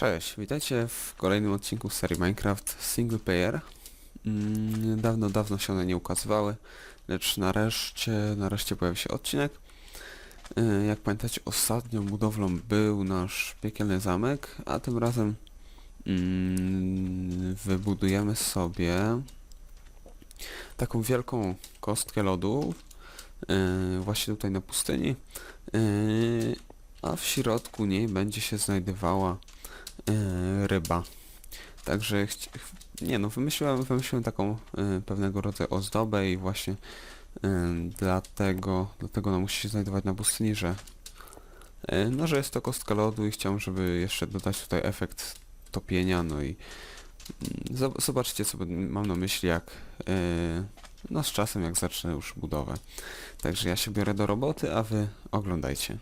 Cześć, witajcie w kolejnym odcinku serii Minecraft Single Player. Mm, Dawno, dawno się one nie ukazywały, lecz nareszcie, nareszcie pojawił się odcinek. Y, Jak pamiętacie, ostatnią budowlą był nasz piekielny zamek, a tym razem mm, wybudujemy sobie taką wielką kostkę lodu, y, właśnie tutaj na pustyni, y, a w środku niej będzie się znajdowała e, ryba. Także nie no, wymyśliłem, wymyśliłem taką e, pewnego rodzaju ozdobę i właśnie e, dlatego, dlatego ona musi się znajdować na pustyni, że e, no, że jest to kostka lodu i chciałem, żeby jeszcze dodać tutaj efekt topienia, no i mm, zob- zobaczcie co mam na myśli jak no z czasem jak zacznę już budowę. Także ja się biorę do roboty, a wy oglądajcie.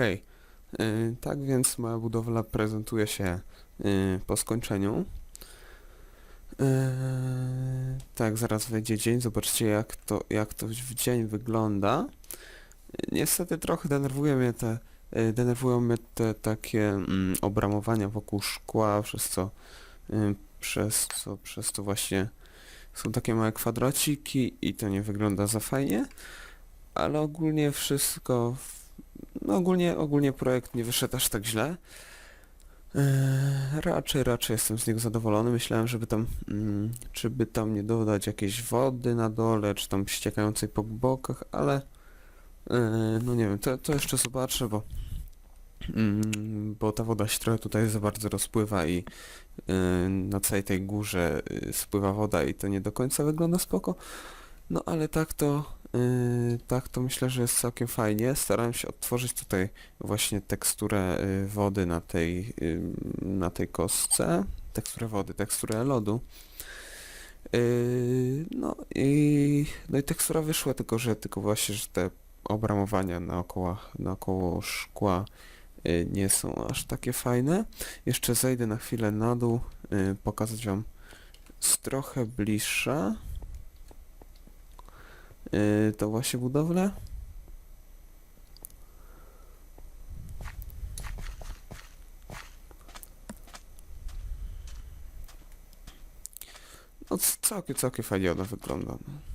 Okej, y, tak więc moja budowla prezentuje się y, po skończeniu. Y, tak, zaraz wejdzie dzień, zobaczcie jak to, jak to w dzień wygląda. Y, Niestety trochę denerwuje mnie te, denerwują mnie te takie mm, obramowania wokół szkła, przez co, przez co, przez to właśnie są takie małe kwadraciki i to nie wygląda za fajnie, ale ogólnie wszystko, no ogólnie, ogólnie projekt nie wyszedł aż tak źle. Eee, raczej, raczej jestem z niego zadowolony. Myślałem, żeby tam, mm, czy by tam nie dodać jakiejś wody na dole, czy tam ściekającej po bokach, ale eee, no nie wiem, to, to jeszcze zobaczę, bo mm, bo ta woda się trochę tutaj za bardzo rozpływa i yy, na całej tej górze yy, spływa woda i to nie do końca wygląda spoko. No ale tak to, yy, tak to myślę, że jest całkiem fajnie. Starałem się odtworzyć tutaj właśnie teksturę y, wody na tej, y, na tej kostce. Teksturę wody, teksturę lodu. Yy, no i, no i tekstura wyszła, tylko że tylko właśnie, że te obramowania naokoło, naokoło szkła nie są aż takie fajne. Jeszcze zejdę na chwilę na dół, pokazać wam z trochę bliższa y, to właśnie budowlę. No całkiem, całkiem fajnie ona wygląda. no.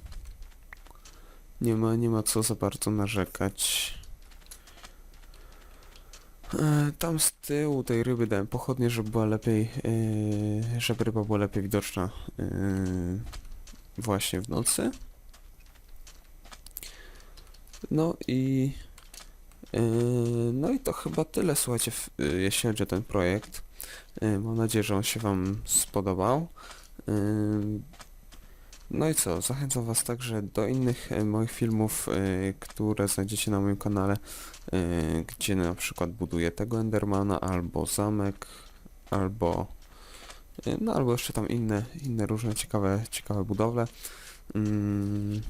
Nie ma, nie ma co za bardzo narzekać. E, Tam z tyłu tej ryby dałem pochodnie, żeby była lepiej, e, żeby ryba była lepiej widoczna e, właśnie w nocy. No i e, no i to chyba tyle, słuchajcie, w, e, jeśli chodzi o ten projekt. E, Mam nadzieję, że on się Wam spodobał. Ym, No i co, zachęcam Was także do innych moich filmów, które znajdziecie na moim kanale, gdzie na przykład buduję tego Endermana, albo zamek, albo no albo jeszcze tam inne, inne różne ciekawe, ciekawe budowle. Ym,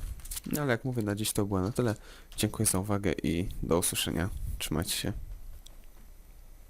No ale jak mówię, na dziś to było na tyle. Dziękuję za uwagę i do usłyszenia. Trzymajcie się.